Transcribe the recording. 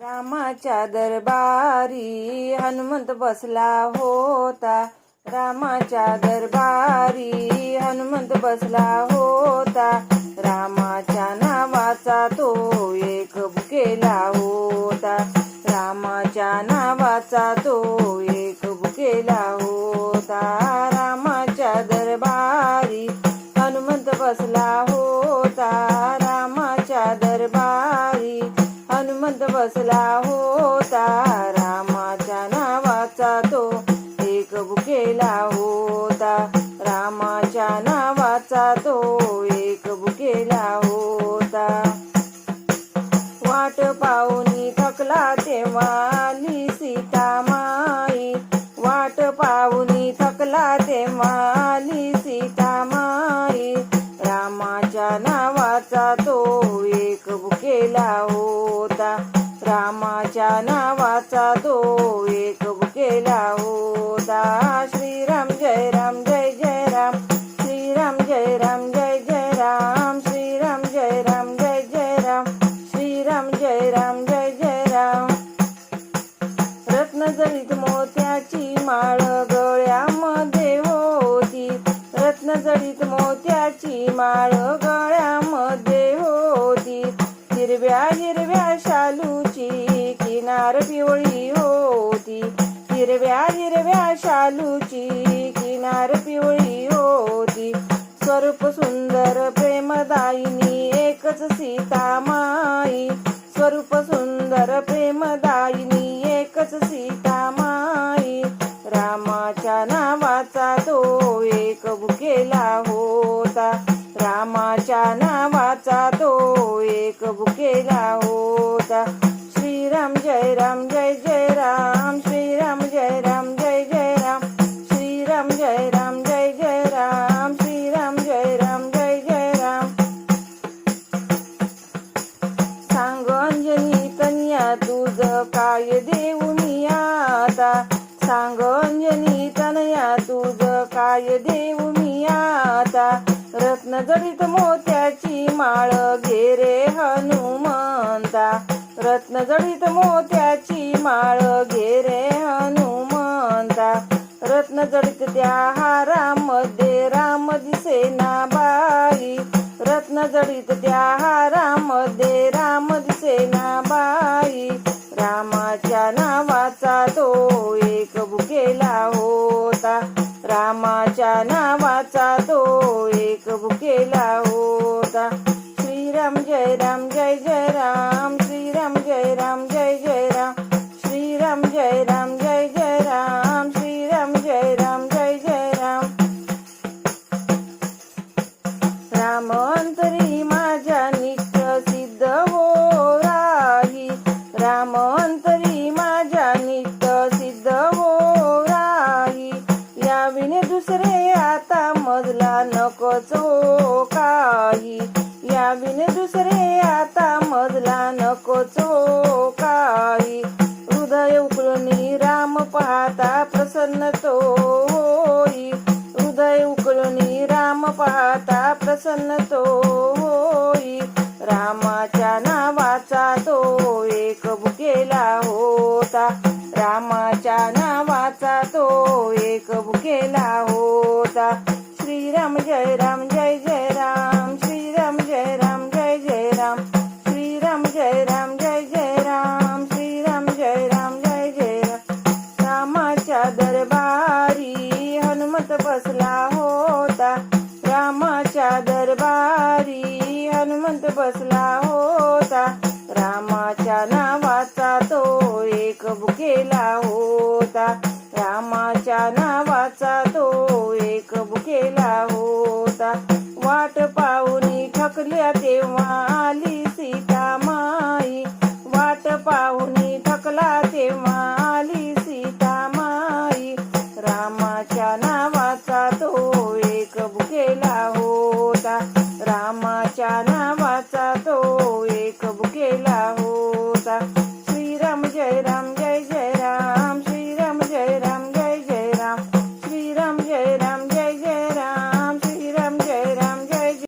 रामाच्या दरबारी हनुमंत बसला होता. रामाच्या दरबारी हनुमंत बसला होता. रामाच्या नावाचा तो एक बुकेला होता. रामाच्या नावाचा तो एक बुकेला होता. रामाच्या दरबारी हनुमंत बसला होता. रामाच्या दरबारी बसला होता. रामाच्या नावाचा तो एक बुकेला होता. रामाच्या नावाचा तो एक बुकेला होता. वाट पाहुनी थकला तेव्हा आली सीता माई. वाट पाहुनी थकला तेव्हा आली होता. श्रीराम जय राम जय जय राम. श्रीराम जय राम जय जय राम. श्रीराम जय राम जय जय राम. श्रीराम जय राम जय जय राम. रत्नजडित मोत्याची माळ गळ्यामध्ये होती. रत्नजडित मोत्याची माळ गळ्यामध्ये होती. हिरव्या हिरव्या शालूची किनार पिवळी हो- होती हिरव्या हिरव्या शालूची किनार पिवळी होती. स्वरूप सुंदर प्रेमदायिनी एकच सीता माई स्वरूप सुंदर प्रेमदायिनी एकच सीता माई रामाच्या नावाचा तो एक बुकेला होता. रामाच्या नावाचा तो एक बुकेला होता. श्रीराम जय राम जय जय राम श्रीराम जय राम जय जय राम श्रीराम जय राम जय जय राम श्रीराम जय राम जय जय राम। सांग अंजनी तनिया तुझ काय देऊ आता? सांग अंजनी तनया तुझ काय देऊ आता? रत्न मोत्याची माळ घेरे हनुमंता। रत्न जडित मोत्याची माळ घेरे हनुमंता. रत्न जडित त्या हारामध्ये राम दिसेना बाई. रत्न जडित त्या हारामध्ये राम दिसेना बाई. रामाच्या नावाचा तो एक बुकेला होता. रामाच्या नावाचा तो एक बुकेला होता. श्रीराम जय राम जय जय राम. तुला मजला काही या बिन दुसरे आता मजला नकोच हो काही हृदय उकळून राम पाहता प्रसन्न तो होई. हृदय उकळून राम पाहता प्रसन्न तो होई. रामाच्या नावाचा तो एक बुकेला होता. रामाच्या नावाचा तो एक बुकेला होता. राम जय राम जय जय राम श्रीराम जय राम जय जय राम श्रीराम जय राम जय जय राम श्रीराम जय राम जय जय राम. रामाच्या दरबारी हनुमत बसला होता. रामाच्या दरबारी हनुमंत बसला होता. रामाच्या नावाचा तो एक बुकेला होता. रामाच्या नावाचा केला होता. वाट पाहुनी ठकल्या तेव्हा आली.